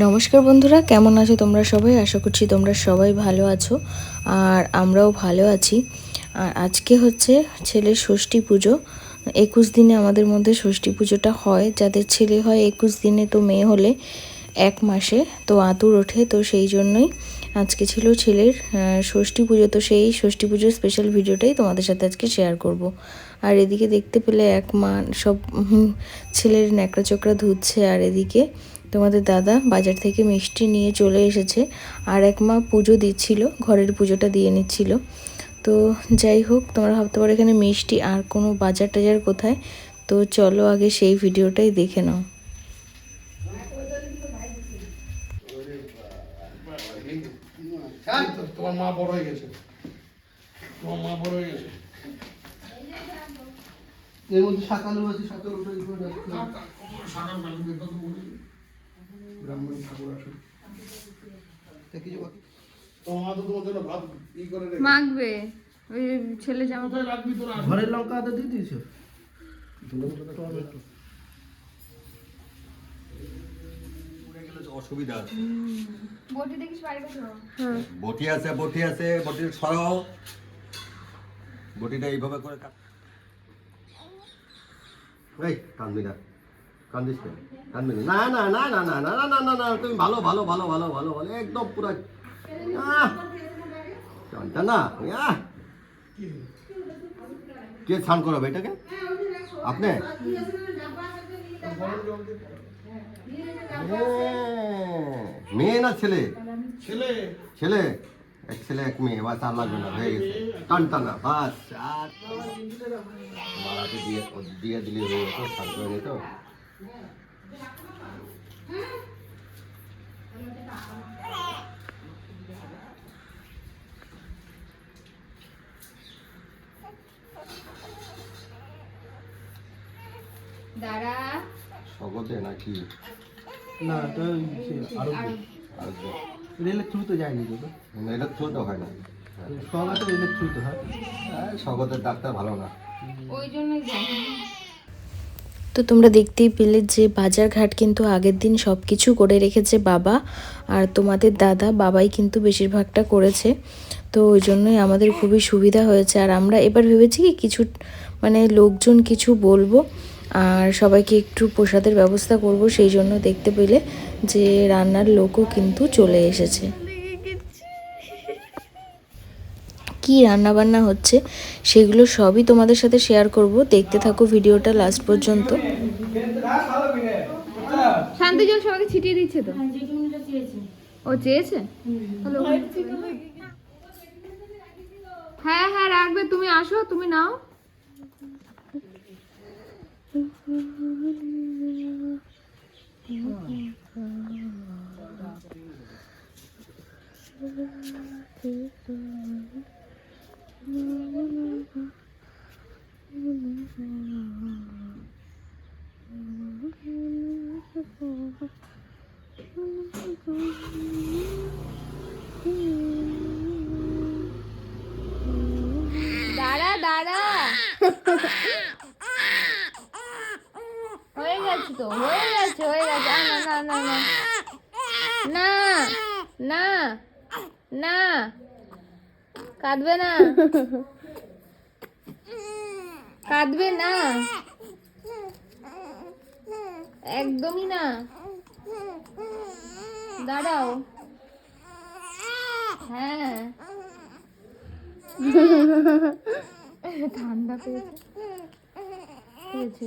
নমস্কার বন্ধুরা, কেমন আছো তোমরা সবাই? আশা করছি তোমরা সবাই ভালো আছো আর আমরাও ভালো আছি। আর আজকে হচ্ছে ছেলের ষষ্ঠী পুজো। একুশ দিনে আমাদের মধ্যে ষষ্ঠী পুজোটা হয়। যাদের ছেলে হয় একুশ দিনে তো মেয়ে হলে এক মাসে তো আতুর ওঠে। তো সেই জন্যই আজকে ছিল ছেলের ষষ্ঠী পুজো। তো সেই ষষ্ঠী পুজোর স্পেশাল ভিডিওটাই তোমাদের সাথে আজকে শেয়ার করব। আর এদিকে দেখতে পেলে এক মা, সব ছেলের ন্যাকড়া চোকড়া ধুচ্ছে আর এদিকে তোমাদের দাদা বাজার থেকে মিষ্টি নিয়ে চলে এসেছে আর এক মা পুজো দিচ্ছিল ঘরের পুজোটা দিয়ে নিচ্ছিল তো যাই হোক তোমরা ভাবতে পারো এখানে মিষ্টি আর কোনো বাজার টাজার কোথায় তো চলো আগে সেই ভিডিওটাই দেখে নাও তোমার মা বড় হয়ে গেছে তোমার মা বড় হয়ে গেছে এর মধ্যে সকালে সকালে উঠে উঠে যাচ্ছে সাকার বেলা দেখো তো বলি ব্রাহ্মণ ঠাকুর আসুন। কিছু বাকি মা তো তোমার জন্য ভাত ই করে রেখে মাখবে। ওই ছেলে জামা কোথায় রাখবি তোরা? ঘরের লঙ্কা আদা দিয়ে দিয়েছ? অসুবিধা আছে। বটি দেখিস বাইরে বটি আছে বটি আছে বটির সরাও। বটিটা এইভাবে করে কাট। এই না। কান্দিস কেন? কান্দবি না না না না না না না না না না তুমি ভালো ভালো ভালো ভালো ভালো ভালো একদম পুরো! টানটা না! কে স্নান করাবে এটাকে? আপনি? হ্যাঁ, মেয়ে না ছেলে? ছেলে। ছেলে? এক ছেলে এক মেয়ে বাস আর লাগবে না হয়ে গেছে। টান টানা বাস আর মারাতে দিয়ে দিয়ে দিলে করে নিত দাঁড়া। স্বগতে নাকি? না তো আরও রেলের থ্রুতে যায়নি তো? এটা ছোট হয় না। রেলের থ্রুতে হয়? স্বগতের ডাক্তার ভালো না। ওই জন্যই যাই তো তোমরা দেখতেই পেলে যে বাজার ঘাট কিন্তু আগের দিন সব কিছু করে রেখেছে বাবা আর তোমাদের দাদা, বাবাই কিন্তু বেশিরভাগটা করেছে। তো ওই জন্যই আমাদের খুবই সুবিধা হয়েছে। আর আমরা এবার ভেবেছি কি কিছু মানে লোকজন কিছু বলব আর সবাইকে একটু প্রসাদের ব্যবস্থা করব। সেই জন্য দেখতে পেলে যে রান্নার লোকও কিন্তু চলে এসেছে। কি রান্না বান্না হচ্ছে সেগুলো সবই তোমাদের সাথে শেয়ার করব। দেখতে থাকো ভিডিওটা লাস্ট পর্যন্ত। শান্তি জল সবাইকে ছিটিয়ে দিচ্ছে তো? ও চেয়েছে? হ্যাঁ হ্যাঁ রাখবে। তুমি আসো তুমি নাও। দাঁড়া দাঁড়া। হয়ে গেছে তো, হয়ে গেছে হয়ে গেছে। না না না না। না না না। কাঁদবে না। কাঁদবে না। একদমই না। দাঁড়াও। হ্যাঁ। ঠান্ডা পেয়েছে। পেয়েছে।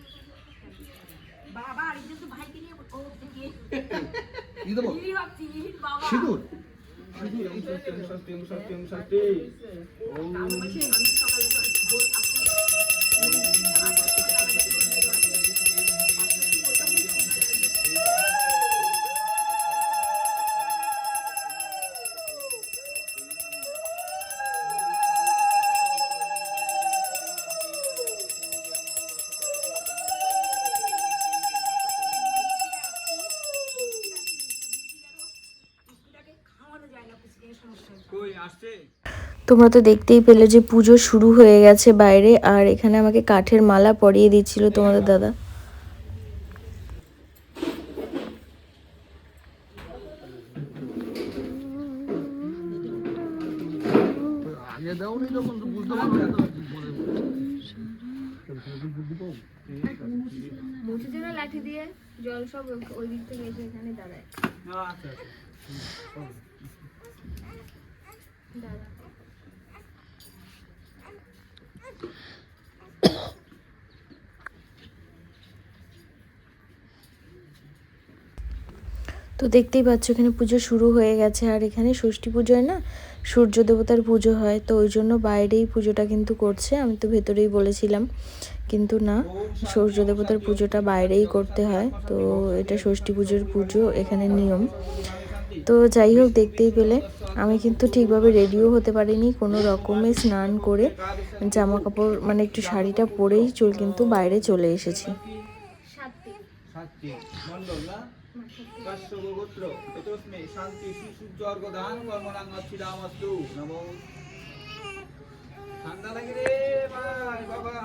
বাবা আর একটু ভাইকে নিয়ে ও থেকে বাবা তোমরা তো দেখতেই পেলে যে পুজো শুরু হয়ে গেছে বাইরে আর এখানে আমাকে কাঠের মালা পরিয়ে দিচ্ছিল তোমাদের দাদা। আগে দাও নি যখন তো বুঝতে পারবে না মুছে জন্য লাঠি দিয়ে জল সব ওই দিক থেকে এসে এখানে দাঁড়ায়। দাঁড়া। তো দেখতেই পাচ্ছ এখানে পুজো শুরু হয়ে গেছে। আর এখানে ষষ্ঠী পুজোয় না সূর্য দেবতার পুজো হয় তো ওই জন্য বাইরেই পুজোটা কিন্তু করছে। আমি তো ভেতরেই বলেছিলাম কিন্তু না সূর্য দেবতার পুজোটা বাইরেই করতে হয়। তো এটা ষষ্ঠী পুজোর পুজো এখানে নিয়ম। তো যাই হোক দেখতেই পেলে। আমি কিন্তু ঠিকভাবে রেডিও হতে পারিনি কোনো রকমে স্নান করে জামা কাপড় মানে একটু শাড়িটা পরেই চুল কিন্তু বাইরে চলে এসেছি। কাশ্যপ গোত্র এতস্মে শান্তি সুসূর্য দান কর্মণাং অচ্ছিদামস্তু নমো ঠান্ডা লাগে রে ভাই বাবা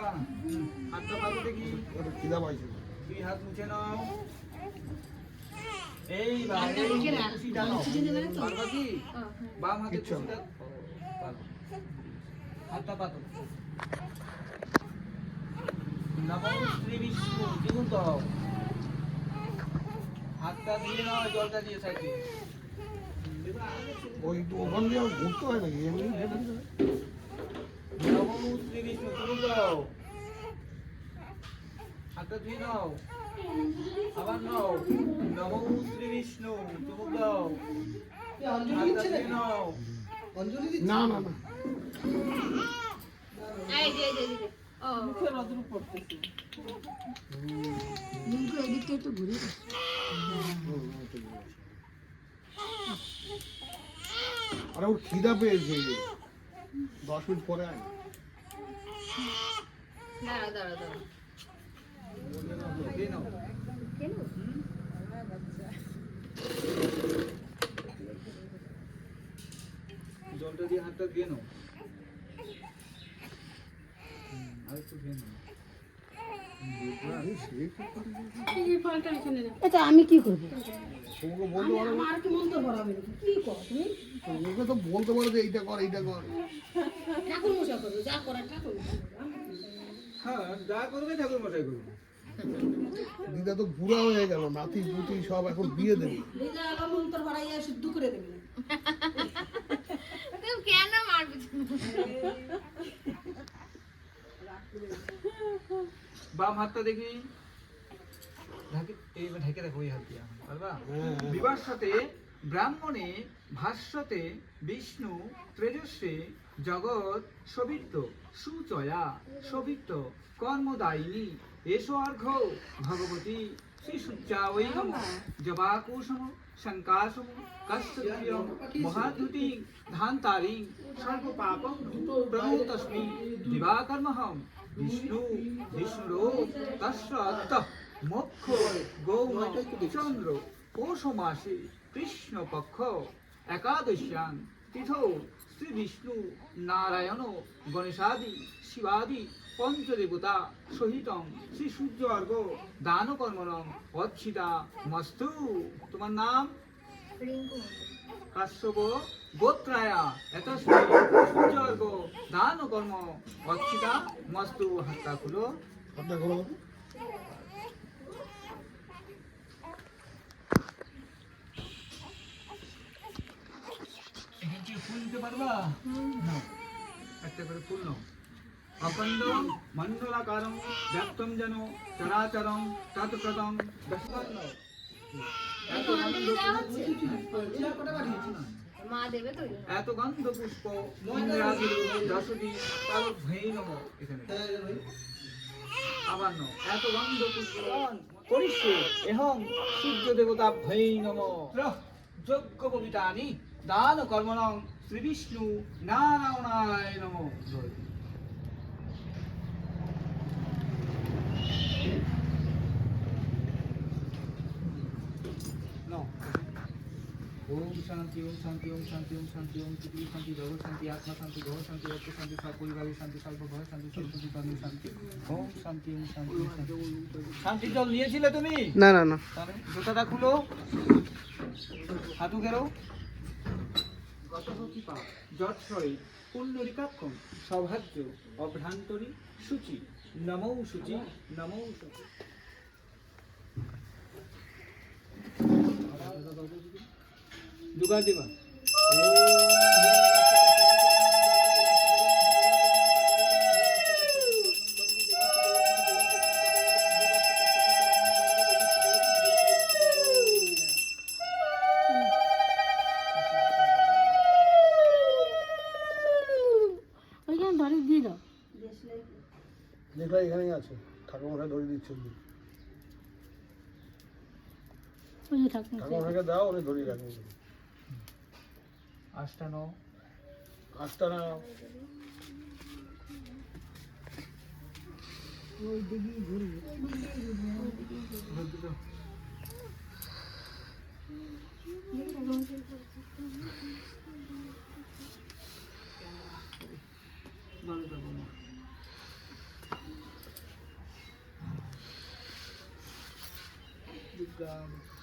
হাতটা পাতো দেখি খিদা পাইছে দুই হাত মুছে নাও এই ভাই খুশি টানো পারবা কি বাম হাতে খুশিটা হাতটা পাতো। নমো শ্রী বিষ্ণু দ্বিগুণ দাও হাতটা দিয়ে নাও জলটা দিয়ে সাইডে ওই তো ওখান দিয়ে আর ঘুরতে হয় নাকি? এমনি শ্রী দাও হাতটা ধুয়ে নাও আবার নাও। নমো শ্রী বিষ্ণু দ্বিগুণ দাও ধুয়ে নাও। না না না। এই যে, এই যে ও। মুখে নজর পড়তেছে। আরে ওর খিদা পেয়েছে দশ মিনিট পরে আয়। দাঁড়া দাঁড়া দাঁড়া। দিয়ে কেন জলটা দিয়ে হাতটা ধুয়ে নাও। আর একটু ধুয়ে নাও। এটা আমি কি করব? তোমাকে বলতে পারো এইটা কর এইটা কর ঠাকুর হ্যাঁ যা করবে ঠাকুর মশাই করবে দিদা তো বুড়া হয়ে গেল নাতি পুতি সব এখন বিয়ে দেবে দিদা আবার মন্ত্র শুদ্ধ করে দেবে কেন মারবে? বাম হাতটা দেখি। ঢাকে এইবার ঢেকে দেখো ওই হাত দিয়ে। পারবা? বিবার সাথে ব্রাহ্মণে ভাষ্যতে বিষ্ণু ত্রেজস্বে জগৎ সবিত্ত সুচয়া সবিত্ত কর্মদায়িনী। এসো অর্ঘ ভগবতী শ্রী সূর্যা ওই নম জবাকুসম শঙ্কাসম কষ্টপ্রিয় মহাদ্যুতি ধান্তারি সর্বপাপম প্রণতস্মি দিবাকর্মহম। বিষ্ণু বিষ্ণুরো তস্য মোক্ষ গৌম চন্দ্র পৌষ মাসে কৃষ্ণপক্ষ একাদশ্যাং তিথৌ শ্রী বিষ্ণু নারায়ণ গণেশাদি শিবাদি পঞ্চদেবতা সহিতং শ্রী সূর্য অর্ঘ দান কর্মণং অচ্ছিতা মস্তু। তোমার নাম? কাশ্যপ গোত্রায়া অর্ঘ দান কর্ম অচ্ছিতা মস্তু হাতটা খুলো হাতটা খোলো ফুল দিতে পারবা নাও একটা করে ফুল নাও অখণ্ড মণ্ডলাকারম ব্যক্তম যেন চরাচরম তৎপ্রদম এত মা দেবে তো? এত গন্ধ পুষ্প ভেই নম এখানে। আবার এত গন্ধ পুষ্প। করিষ্যে এহং সূর্য দেবতা ভেই নম। যজ্ঞ কবিতানি দান কর্মণং শ্রীবিষ্ণু নারায়ণায় নম। নাও। ওম শান্তি ওম শান্তি ওম শান্তি ওম শান্তি ওম পৃথিবী শান্তি জগৎ শান্তি আত্মা শান্তি গ্রহ শান্তি রক্ত শান্তি সব পরিবারের শান্তি স্বল্প ঘর শান্তি স্বল্প শান্তি ওম শান্তি ওম শান্তি ওম শান্তি। শান্তি জল নিয়েছিলে তুমি? না না না। জুতাটা খুলো। হাঁটু গেরো। যৎসই পুণ্ডরিকাক্ষম সৌভাগ্য অভ্রান্তরী সূচি নমৌ সূচি নমৌ সূচি। দুবার দিবা। ওইখানে ধরে দিয়ে দাও। দেখলে এখানেই আছে। ঠাকুরমশাই ধরে দিচ্ছে ঠাকুরমশাইকে দাও উনি ধরিয়ে রাখবেন। అష్టను అష్టను Obrigado.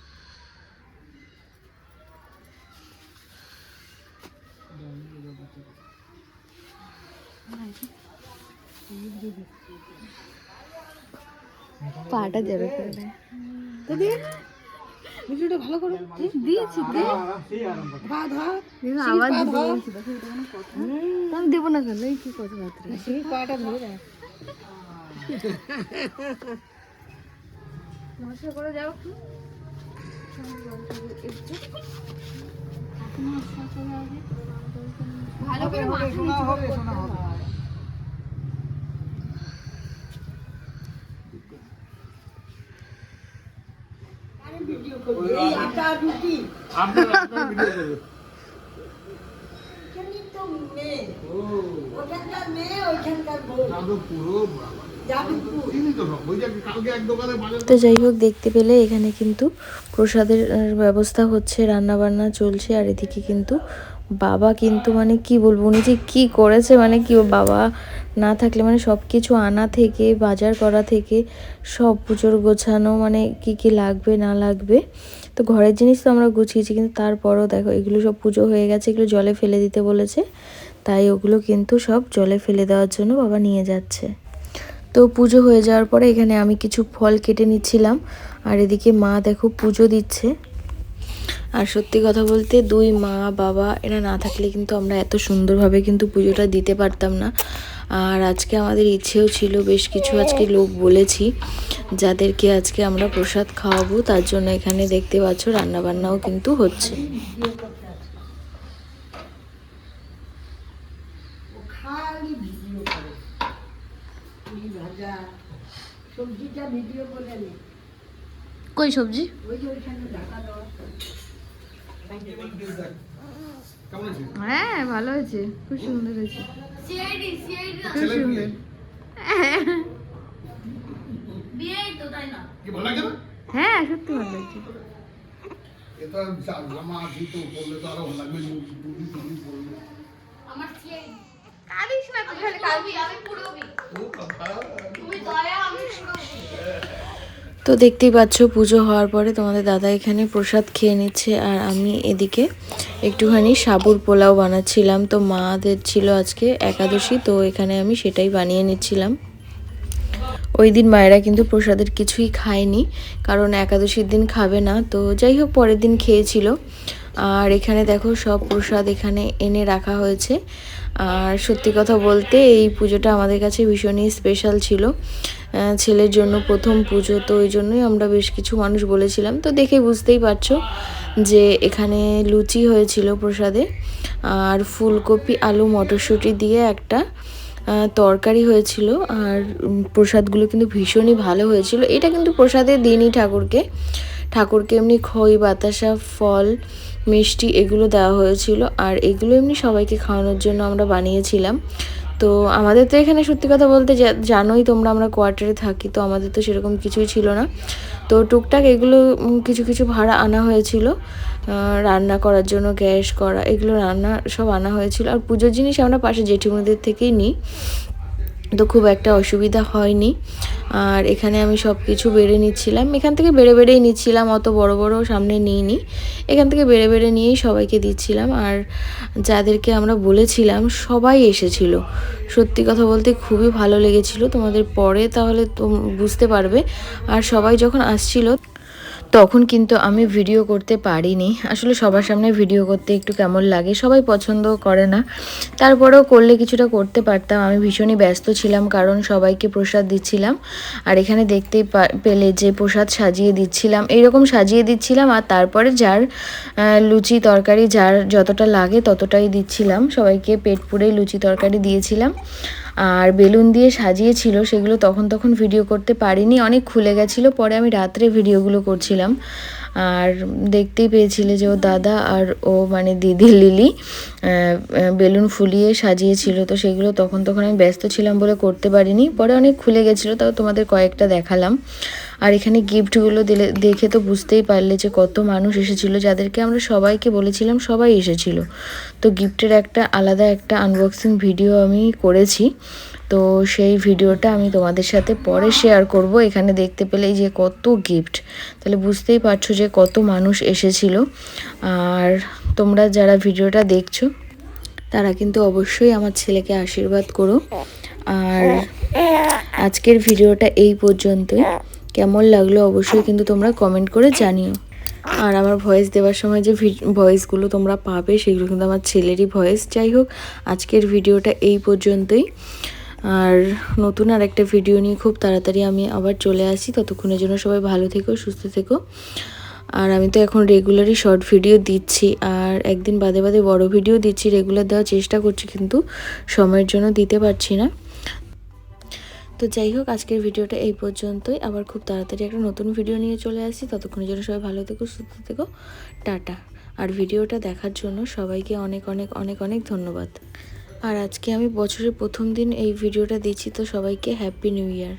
পাটা জড়ো করে দেয় ভিডিওটা ভালো করো। দিয়েছি সেই আরম্ভ ধা ধা আবার পা ধর আমি দেবো না কেন? এই কি কথাবার্তা সেই পাটা ধরে দেয় নমস্কার করে যাও একটু। ভালো করে মাথা শোনা হবে শোনা হবে। তো যাই হোক দেখতে পেলে এখানে কিন্তু প্রসাদের ব্যবস্থা হচ্ছে রান্না বান্না চলছে আর এদিকে কিন্তু বাবা কিন্তু মানে কি বলব, উনি যে কী করেছে মানে কি বাবা না থাকলে মানে সব কিছু আনা থেকে, বাজার করা থেকে, সব পুজোর গোছানো মানে কি কি লাগবে, না লাগবে। তো ঘরের জিনিস তো আমরা গুছিয়েছি, কিন্তু তারপরও দেখো এগুলো সব পুজো হয়ে গেছে, এগুলো জলে ফেলে দিতে বলেছে। তাই ওগুলো কিন্তু সব জলে ফেলে দেওয়ার জন্য বাবা নিয়ে যাচ্ছে। তো পুজো হয়ে যাওয়ার পরে এখানে আমি কিছু ফল কেটে নিচ্ছিলাম। আর এদিকে মা দেখো পুজো দিচ্ছে। আর সত্যি কথা বলতে দুই মা বাবা এরা না থাকলে কিন্তু আমরা এত সুন্দরভাবে কিন্তু পুজোটা দিতে পারতাম না। আর আজকে আমাদের ইচ্ছেও ছিল বেশ কিছু আজকে লোক বলেছি যাদেরকে আজকে আমরা প্রসাদ খাওয়াবো তার জন্য এখানে দেখতে পাচ্ছ রান্নাবান্নাও কিন্তু হচ্ছে। কই সবজি? ওই যে ওইখানে ঢাকা হ্যাঁ ভালো হয়েছে খুব সুন্দর হয়েছে লাগে না? হ্যাঁ সত্যি ভালো লাগছে। কাঁদিস না তুই খালি কাঁদবি ও বাবা। তো দেখতেই পাচ্ছ, পুজো হওয়ার পরে তোমাদের দাদা এখানে প্রসাদ খেয়ে নিচ্ছে আর আমি এদিকে একটুখানি সাবুর পোলাও বানাচ্ছিলাম। তো মাদের ছিল আজকে একাদশী, তো এখানে আমি সেটাই বানিয়ে নিচ্ছিলাম। ওই দিন মায়েরা কিন্তু প্রসাদের কিছুই খায়নি, কারণ একাদশীর দিন খাবে না। তো যাই হোক, পরের দিন খেয়েছিল। আর এখানে দেখো সব প্রসাদ এখানে এনে রাখা হয়েছে। আর সত্যি কথা বলতে এই পুজোটা আমাদের কাছে ভীষণই স্পেশাল ছিল। ছেলের জন্য প্রথম পুজো, তো ওই জন্যই আমরা বেশ কিছু মানুষ বলেছিলাম। তো দেখে বুঝতেই পারছ যে এখানে লুচি হয়েছিল প্রসাদে আর ফুলকপি, আলু, মটরশুঁটি দিয়ে একটা তরকারি হয়েছিল। আর প্রসাদগুলো কিন্তু ভীষণই ভালো হয়েছিল। এটা কিন্তু প্রসাদের দিনই ঠাকুরকে। ঠাকুরকে এমনি খই, বাতাসা, ফল, মিষ্টি এগুলো দেওয়া হয়েছিল। আর এগুলো এমনি সবাইকে খাওয়ানোর জন্য আমরা বানিয়েছিলাম। তো আমাদের তো এখানে সত্যি কথা বলতে জানোই তোমরা আমরা কোয়ার্টারে থাকি, তো আমাদের তো সেরকম কিছুই ছিল না। তো টুকটাক এগুলো কিছু কিছু ভাড়া আনা হয়েছিল। রান্না করার জন্য, গ্যাস করা, এগুলো রান্না সব আনা হয়েছিল। আর পুজোর জিনিস আমরা পাশে জেঠিমুনিদের থেকেই নিই। তো খুব একটা অসুবিধা হয়নি। আর এখানে আমি সব কিছু বেড়ে নিচ্ছিলাম। এখান থেকে বেড়ে বেড়েই নিচ্ছিলাম, অত বড় বড় সামনে নিইনি। এখান থেকে বেড়ে বেড়ে নিয়েই সবাইকে দিচ্ছিলাম। আর যাদেরকে আমরা বলেছিলাম, সবাই এসেছিল। সত্যি কথা বলতে খুবই ভালো লেগেছিল। তোমাদের পরে তাহলে তো বুঝতে পারবে। আর সবাই যখন আসছিল তখন কিন্তু আমি ভিডিও করতে পারিনি। আসলে সবার সামনে ভিডিও করতে একটু কেমন লাগে, সবাই পছন্দ করে না। তারপরেও করলে কিছুটা করতে পারতাম। আমি ভীষণই ব্যস্ত ছিলাম, কারণ সবাইকে প্রসাদ দিচ্ছিলাম। আর এখানে দেখতেই পেলে যে প্রসাদ সাজিয়ে দিচ্ছিলাম এইরকম সাজিয়ে দিচ্ছিলাম। আর তারপরে যার লুচি তরকারি যার যতটা লাগে ততটাই দিচ্ছিলাম। সবাইকে পেট পুড়েই লুচি তরকারি দিয়েছিলাম। আর বেলুন দিয়ে সাজিয়েছিল, সেগুলো তখন তখন ভিডিও করতে পারিনি। অনেক খুলে গেছিল, পরে আমি রাত্রে ভিডিওগুলো করছিলাম। আর দেখতেই পেয়েছিলে যে ও দাদা আর ও মানে দিদি লিলি বেলুন ফুলিয়ে সাজিয়েছিল। তো সেগুলো তখন তখন আমি ব্যস্ত ছিলাম বলে করতে পারিনি। পরে অনেক খুলে গেছিল, তাও তোমাদের কয়েকটা দেখালাম। আর এখানে গিফটগুলো দিলে, দেখে তো বুঝতেই পারলে যে কত মানুষ এসেছিল, যাদেরকে আমরা সবাইকে বলেছিলাম সবাই এসেছিল। তো গিফটের একটা আলাদা একটা আনবক্সিং ভিডিও আমি করেছি। তো সেই ভিডিওটা আমি তোমাদের সাথে পরে শেয়ার করব। এখানে দেখতে পেলেই যে কত গিফট। তাহলে বুঝতেই পারছ যে কত মানুষ এসেছিল। আর তোমরা যারা ভিডিওটা দেখছ, তারা কিন্তু অবশ্যই আমার ছেলেকে আশীর্বাদ করো। আর আজকের ভিডিওটা এই পর্যন্তই। কেমন লাগল অবশ্যই কিন্তু তোমরা কমেন্ট করে জানিও। আর আমার ভয়েস দেওয়ার সময় যে ভয়েসগুলো তোমরা পাবে, সেগুলো কিন্তু আমার ছেলেরই ভয়েস যাই হোক, আজকের ভিডিওটা এই পর্যন্তই। আর নতুন আর একটা ভিডিও নিয়ে খুব তাড়াতাড়ি আমি আবার চলে আসি। ততক্ষণের জন্য সবাই ভালো থেকো, সুস্থ থেকো। আর আমি তো এখন রেগুলারই শর্ট ভিডিও দিচ্ছি। আর একদিন বাদে বাদে বড় ভিডিও দিচ্ছি। রেগুলার দেওয়ার চেষ্টা করছি কিন্তু সময়ের জন্য দিতে পারছি না। তো যাই হোক, আজকের ভিডিওটা এই পর্যন্তই। আবার খুব তাড়াতাড়ি একটা নতুন ভিডিও নিয়ে চলে আসি ততক্ষণের জন্য সবাই ভালো থেকো, সুস্থ থেকো। টাটা। আর ভিডিওটা দেখার জন্য সবাইকে অনেক অনেক অনেক অনেক ধন্যবাদ। আর আজকে আমি বছরের প্রথম দিন এই ভিডিওটা দিচ্ছি, তো সবাইকে হ্যাপি নিউ ইয়ার